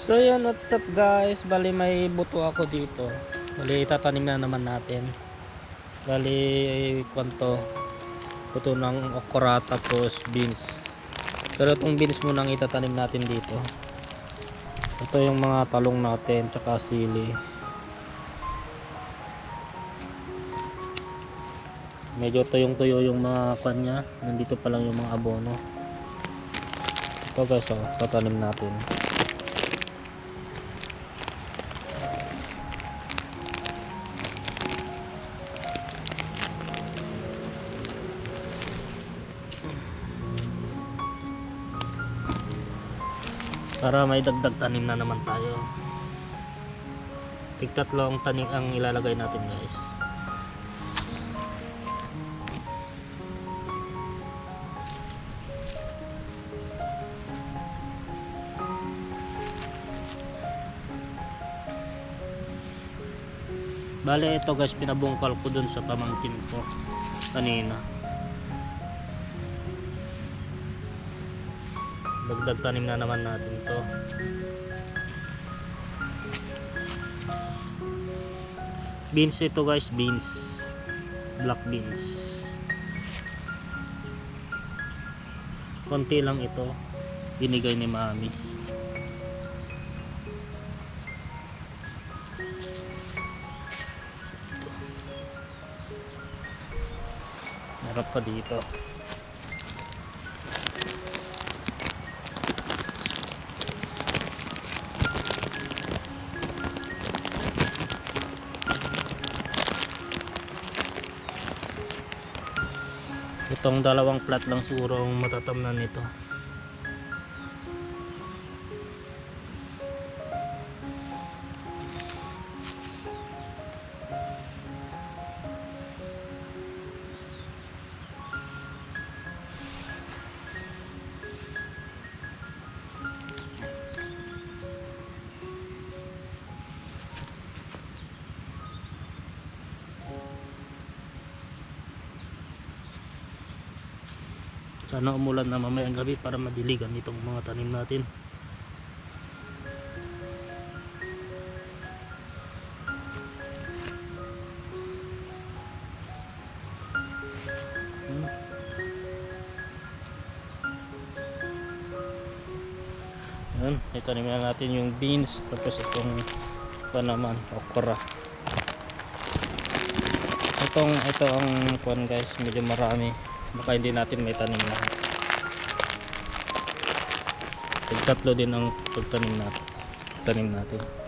So yun, what's up guys? Bali may buto ako dito. Bali itatanim na naman natin. Bali kwanto buto ng okra tapos beans. Pero itong beans muna ang itatanim natin dito. Ito yung mga talong natin tsaka sili. Medyo tuyong-tuyo yung mga kanya. Nandito pa lang yung mga abono. Ito guys, oh, tatanim natin. Para may dagdag tanim na naman tayo. Tigtatlo ang tanim ang ilalagay natin guys. Bale ito guys pinabungkal ko dun sa pamangkin ko kanina dagdag tanim na naman natin to. Beans ito guys. Beans. Black beans. Konti lang ito. Binigay ni mami. Meron pa dito itong dalawang plat lang siguro ang matatamnan nito sana umulan na mamayang gabi para madiligan itong mga tanim natin. Hmm. Yan, itanim na natin yung beans tapos itong pa naman okra. Itong ito ang kuan guys medyo marami baka hindi natin may tanim lahat tatlo din ang pagtanim natin tanim natin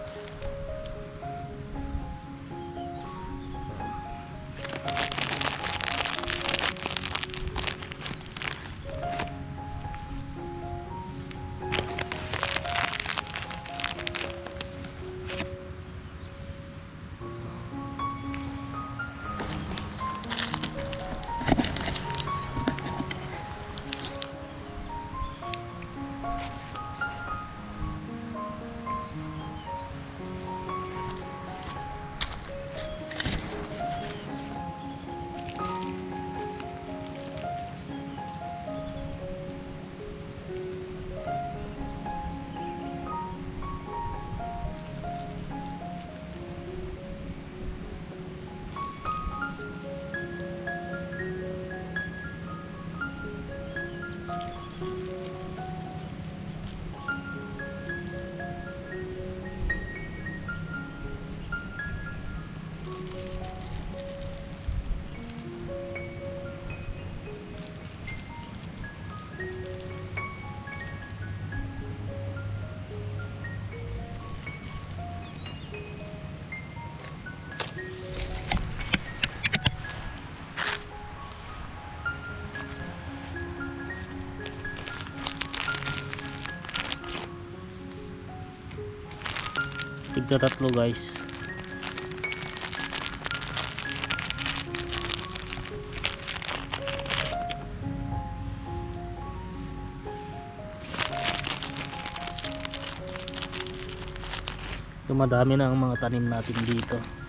tigda tatlo guys. Dumadami na ang mga tanim natin dito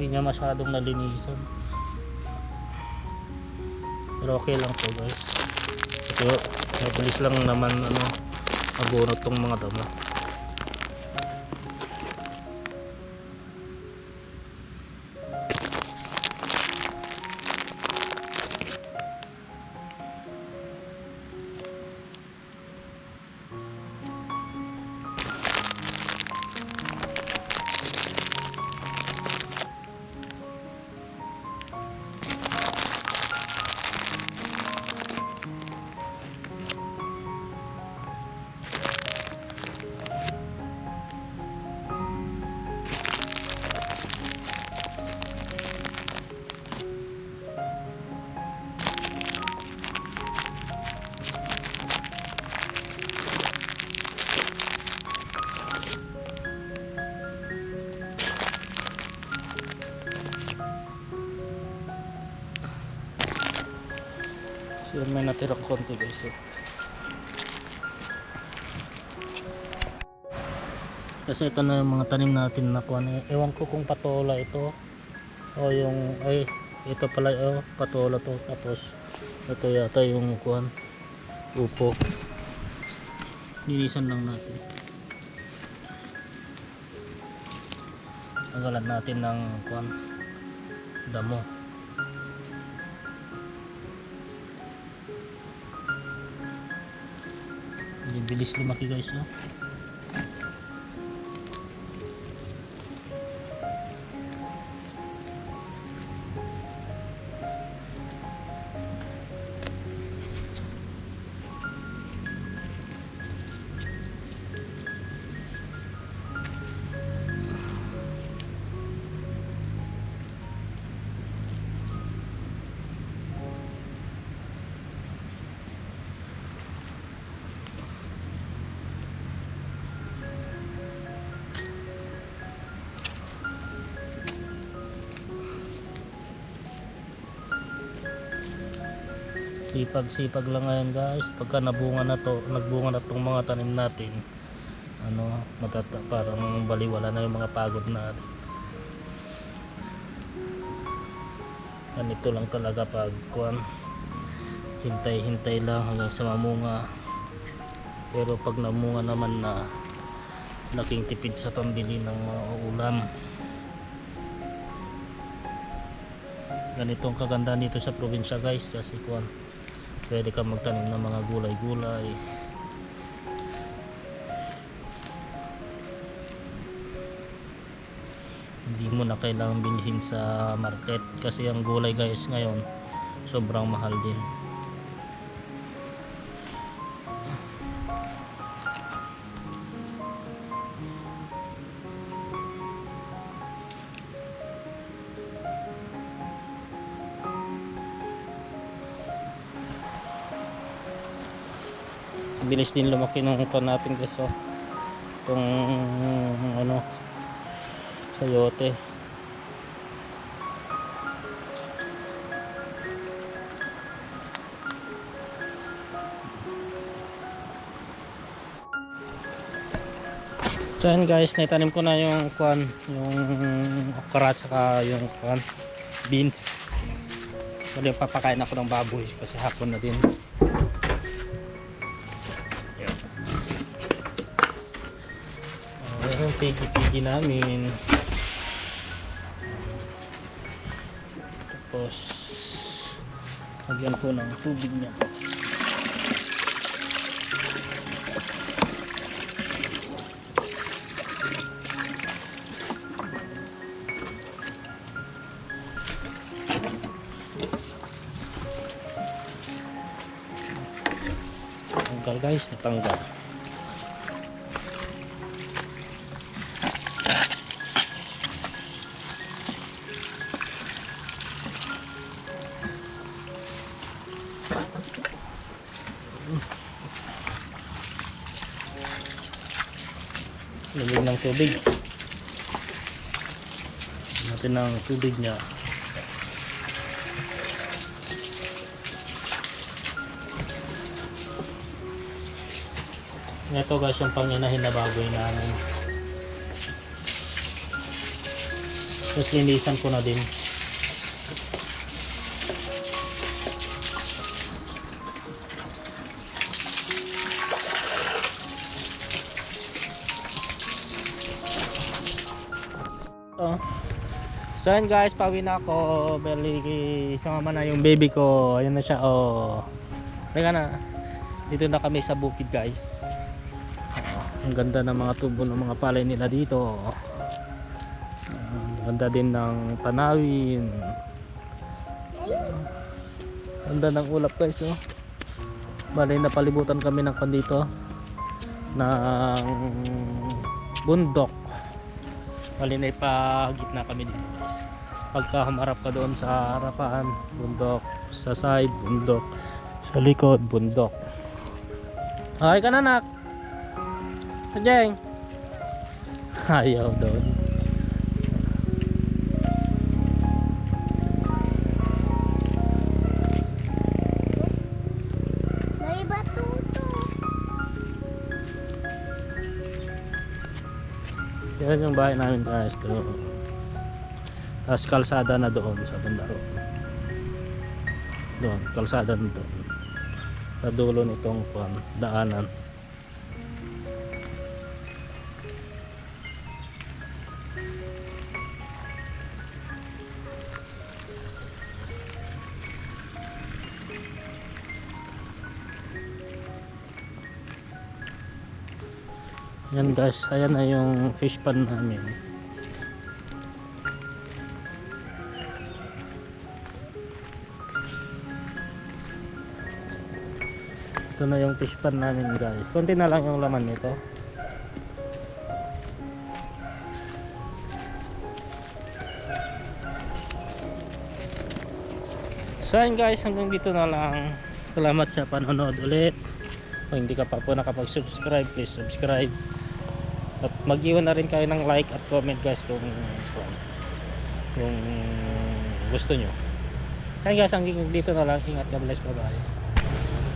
na masyadong nalinisan. Pero okay lang to guys. Kasi mabilis lang naman ano mabunot tong mga damo. May natirang konti guys. eh. Kasi ito na yung mga tanim natin na kuha Ewan ko kung patola ito. O yung, ay, ito pala, oh, patola to. Tapos, ito yata yung kuhan. Upo. Linisan lang natin. Tanggalan natin ng kuhan. Damo. Bilis lumaki guys no? Sipag sipag lang ngayon guys. Pagka nabunga na to nagbunga na tong mga tanim natin ano matata parang baliwala na yung mga pagod natin ganito lang talaga pag kuan hintay hintay lang hanggang sa mamunga. Pero pag namunga naman na laking tipid sa pambili ng mga ulam. Ganito ang kaganda dito sa probinsya guys kasi kuan pwede ka magtanim ng mga gulay-gulay. Hindi mo na kailangan bilhin sa market kasi ang gulay guys ngayon sobrang mahal din bilis din lumaki ng pan natin guys oh. itong ano sayote So yan guys, naitanim ko na yung kwan, yung okra tsaka yung kwan, beans. Bali papakain ako ng baboy kasi hapon na din. Pigi-pigi namin. Tapos, lagyan ko ng tubig niya. Tanggal guys, natanggal. Ng tubig. Natin ng tubig niya. Ito guys yung panginahin na baboy namin. Tapos linisan ko na din. So yun guys, pawi na ako. Bali, sumama na yung baby ko. Ayan na siya. Oh. Teka na. Dito na kami sa bukid guys. Ah, Ang ganda ng mga tubo ng mga palay nila dito. Ang ganda din ng tanawin. Ganda ng ulap guys oh. Bali napalibutan kami ng kon dito ng bundok. Bali na ipagitna kami dito guys. Pagka humarap ka doon sa harapan, bundok, sa side, bundok, sa likod, bundok. Okay ka na nak? Sajeng? Ayaw doon. Yan yung bahay namin guys. Doon. Tapos kalsada na doon sa Bundaro. Doon, kalsada na doon. Sa dulo nitong daanan. Yan guys, ayan na yung fish pan namin. Ito na yung fish pan namin guys. Konti na lang yung laman nito. So ayun guys, hanggang dito na lang. Salamat sa panonood ulit. Kung hindi ka pa po nakapag-subscribe, please subscribe. At mag-iwan na rin kayo ng like at comment guys kung kung, gusto nyo. Kaya guys, hanggang dito na lang. Ingat ka bless. Bye bye.